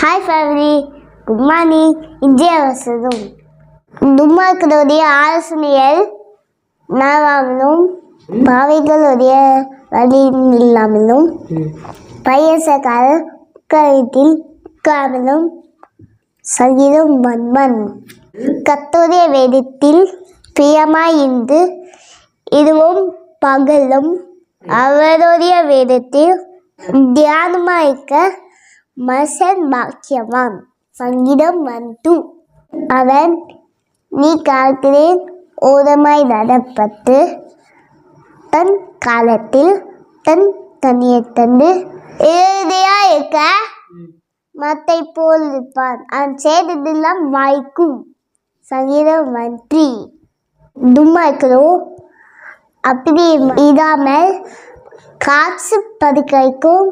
Hi family good morning இந்திய வசதும். தும்மாக்களுடைய ஆலோசனைகள் நாளாமலும் பாவைகளுடைய வழியும் இல்லாமலும் பயசக்கார கழுத்தில் உட்காமலும் சங்கீதம் வன்மன். கத்தோடைய வேதத்தில் பிரியமாயிருந்து இதுவும் பகலும் அவருடைய வேதத்தில் தியானமாய்க்க மசன் பாக்கியவான். சங்கீதம் வந்து அவன் நீ காக்கிறேன் ஓரமாய் நடப்பட்டு தன் காலத்தில் தன் தனியை தந்து எழுதியா இருக்க? மத்தை போல் இருப்பான். அவன் செய்ததெல்லாம் வாய்க்கும். சங்கீதம் மன்றி தும்மா இருக்கிறோம் அப்படி இதாமல் காசு பதுக்கைக்கும்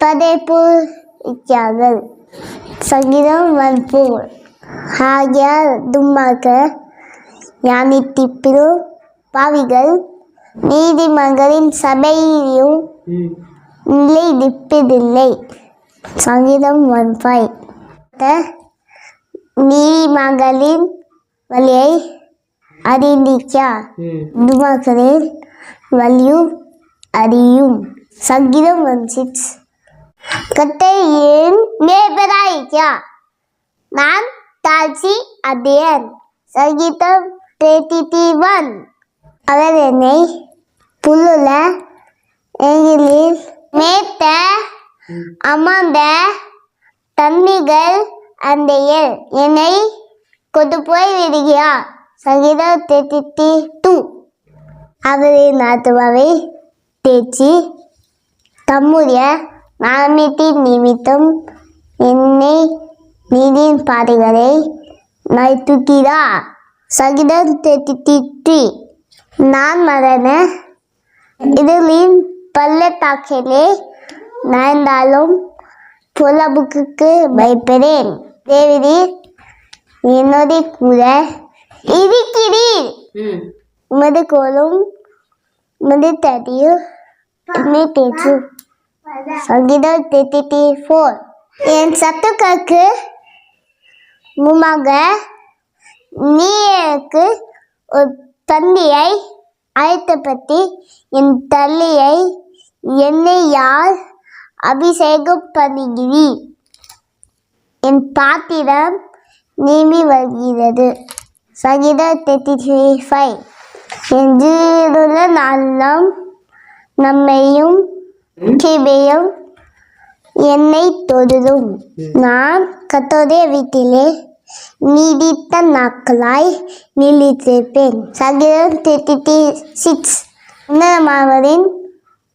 பதைப்போல் இருக்கிறார்கள் சங்கீதம் வன்போல் ஆகியார் தும்மாக்க ஞானித்திப்பிலும் பாவிகள் நீதிமன்களின் சபையிலும் நிலை நிற்பதில்லை. சங்கீதம் ஒன் ஃபைவ் நீதிமன்களின் வழியை அறிந்திக்கா துமாக்களின் வழியும் அறியும். சங்கீதம் ஒன் சிக்ஸ். கத்தை ஏன் நான் தாஜி அபியன் சங்கீதம் தேர்ட்டி ஒன் அவர் என்னை புல்லுல எங்கிலில் மேத்த அமர்ந்த தன்மைகள் அண்டையில் என்னை கொண்டு போய் விடுகிறா சங்கீதம் தேர்ட்டி டூ அவரின் ஆத்மாவை தேய்ச்சி தம்முடைய நாமத்தின் நிமித்தம் என்னை நீதியின் பாதைகளை நைத்துக்கிறார் சகிதம் தேர்த்தி நான் மரண இதழின் பள்ளத்தாக்கிலே நடந்தாலும் புலபுக்கு பயப்படேன். தேவதி என்னோட கூட இருக்கிறீர். உமது கோலும் உமது தடியும் தேய்ச்சு சங்கீதம் தேர்ட்டி ஃபோர். என் சத்துக்களுக்கு முமாக நீ எனக்கு ஒரு அழைத்த பற்றி என் தள்ளியை என்னை யார் அபிஷேகம் பண்ணுகிறீர். என் பாத்திரம் நீமி வருகிறது. சங்கீதம் தேர்ட்டி த்ரீ ஃபைவ். என் ஜீவனுள்ள நல்லம் நம்மையும் கிபையும் என்னை தொடுதும் நான் கத்தோதே வீட்டிலே நீடித்த நாட்களாய் நிலைத்திருப்பேன். சகிதம் தேர்ட்டி சிக்ஸ் உன்னதமாவரின்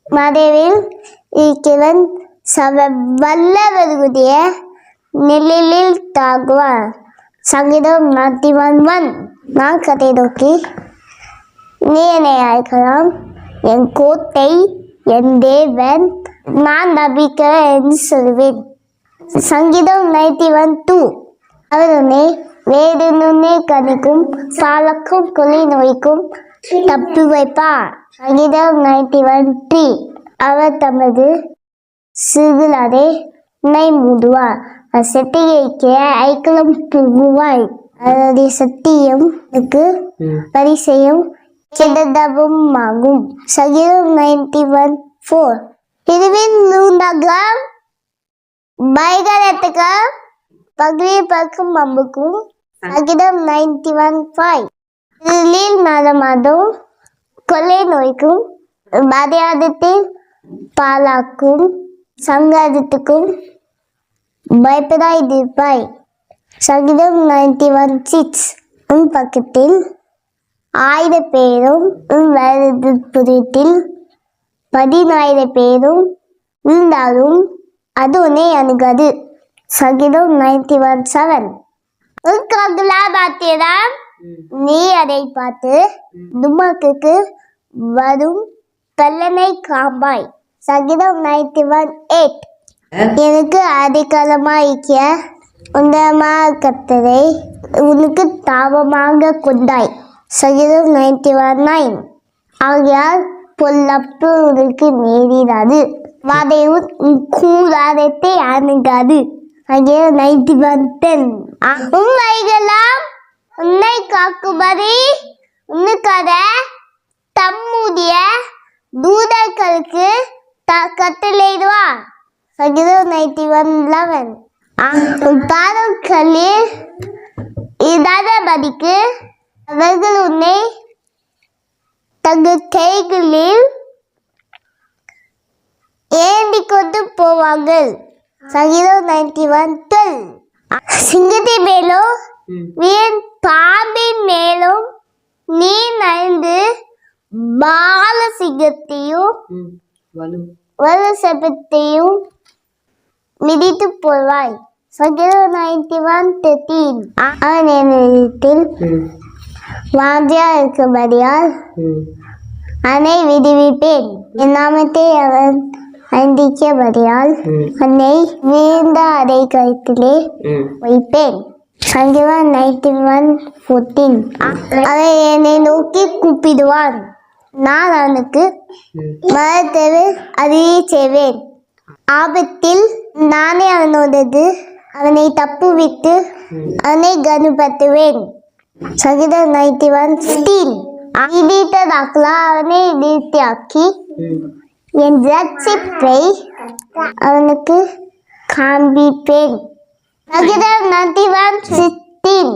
மறைவில் இருக்கிறவன் சவ வல்லவர்களுடைய நிழலில் தாங்குவார். சங்கீதம் நாற்பத்தி ஒன் ஒன் நான் கதை நோக்கி நீ என்னை அழைக்கலாம். என் கோட்டை என் தேவன் நான் நம்பிக்கை என்று சொல்வேன். சங்கீதம் நைன்டி ஒன் டூ அவருனே வேதனுனே கணிக்கும் சாலக்கும் கொலை நோய்க்கும் தப்பி வைப்பார். சங்கீதம் நைன்டி ஒன் த்ரீ அவர் தமது சிறுலாதே உன்னை மூடுவார். செட்டிகைக்கு ஐக்கலம் புகுவாய். அதனுடைய சத்தியம் எனக்கு ம் ஆகும். சகிதம் நைன்டி ஒன் ஃபோர் இதுவின் நூண்டகம் பயங்கரத்துக்கு பகுதி பக்கம் அம்புக்கும் சகிதம் நைன்டி ஒன் ஃபைவ் இதில் நடமாடும் கொள்ளை நோய்க்கும் மரியாதத்தில் பாலாக்கும் சங்காதத்துக்கும் பயப்பதாய் இருப்பாய் சகிதம் நைன்டி ஒன் சிக்ஸ் உன் பக்கத்தில் ஆயிர பேரும் புறத்தில் பதினாயிரம் பேரும் இருந்தாலும் அது உன்னை அணுகாது. சகிதம் நைன்டி ஒன் செவன் உட்காந்துலா பாத்திரம் நீ அதை பார்த்து துமாக்குக்கு வரும் கல்லனை காம்பாய். சகிதம் நைன்டி ஒன் எயிட் எனக்கு அதிகாலமாய்க்க உந்தமாக கத்தரை உனக்கு தாபமாக கொண்டாய். சகிதம் நைன்டி ஒன் நைன் ஆகையால் பொல்லப்பு உனக்கு நேரிடாது. வாதையும் கூடாதத்தை அணுகாது. அங்கே நைன்டி ஒன் டென் உண்மைகளாம் உன்னை காக்குபடி உன்னுக்காக தம்முடைய தூதர்களுக்கு த- கட்டளையிடுவார் சகிதம் நைன்டி ஒன் லெவன் பாடல்களில் இடாதபடிக்கு அவர்கள் உன்னை தங்கள் கைகளில் ஏந்தி கொண்டு போவார்கள். சங்கீதம் நைன்டி ஒன் டுவெல் சிங்கத்தின் மேலும் வீண் பாம்பின் மேலும் நீ நைந்து பால சிங்கத்தையும் வலு. சபத்தையும் மிதித்து போவாய். சங்கீதம் நைன்டி ஒன் தேர்ட்டீன் அவன் என்னிடத்தில் வாந்தியா இருக்கும்படியால் ம். அவனை விடுவிப்பேன். என் நாமத்தை அவன் அந்திக்கபடியால் ம். அவனை வீழ்ந்த அடை கழுத்திலே ம். வைப்பேன். சங்கீதம் நைன்டி ஒன் ஃபோர்டீன் அவன் என்னை நோக்கி கூப்பிடுவான். நான் அவனுக்கு மரத்தேவை அறிய செய்வேன். ஆபத்தில் நானே அவனோடது அவனை தப்புவித்து அவனை கனுபத்துவேன் சங்கீதம் நைன்டி ஒன் சிக்ஸ்டீன் தாக்கலாம் அவனை இடித்தாக்கி என் ரட்சிப்பை அவனுக்கு காண்பிப்பேன் சங்கீதம் நைன்டி ஒன் சிக்ஸ்டீன்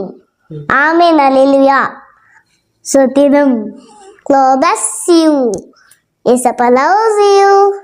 ஆமே அல்லேலூயா சுத்தினம் க்ளோபஸ் யூ இஸ் Isabella loves.